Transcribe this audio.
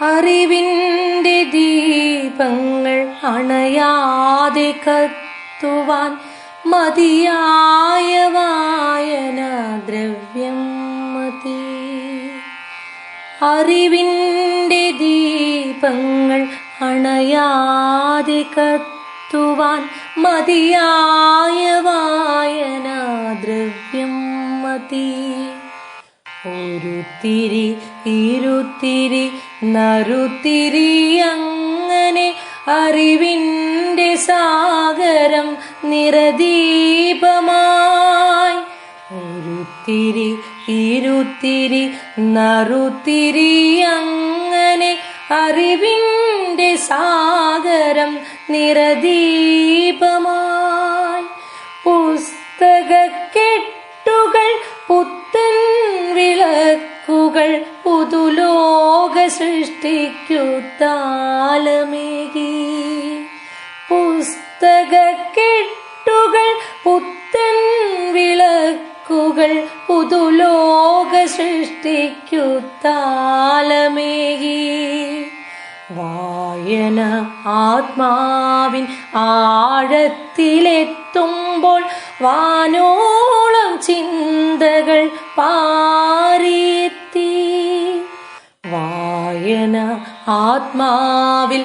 അറിവിന്റെ ദീപങ്ങൾ അണയാതെ കത്തുവാൻ മതിയായ വായന ദ്രവ്യം മതി. അറിവിന്റെ ദീപങ്ങൾ അണയാതെ കത്തുവാൻ മതിയായ വായന ദ്രവ്യം മതി. ഒരു തിരി ഇരുത്തിരി നറുത്തിരി അങ്ങനെ അറിവിന്റെ സാഗരം നിറദീപമായി ഉരുത്തിരി തിരി ഇരുത്തിരി നറുത്തിരി അങ്ങനെ അറിവിന്റെ സാഗരം നിറദീപമായി വിളക്കുകൾ പുതുലോക സൃഷ്ടിക്കു താലമേകി. പുസ്തകക്കെട്ടുകൾ പുത്തൻ വിളക്കുകൾ പുതുലോക സൃഷ്ടിക്കു താലമേകി. വായന ആത്മാവിൻ ആഴത്തിലെത്തുമ്പോൾ വാനോളം ചിന്തകൾ പാറിയെത്തി വായന ആത്മാവിൽ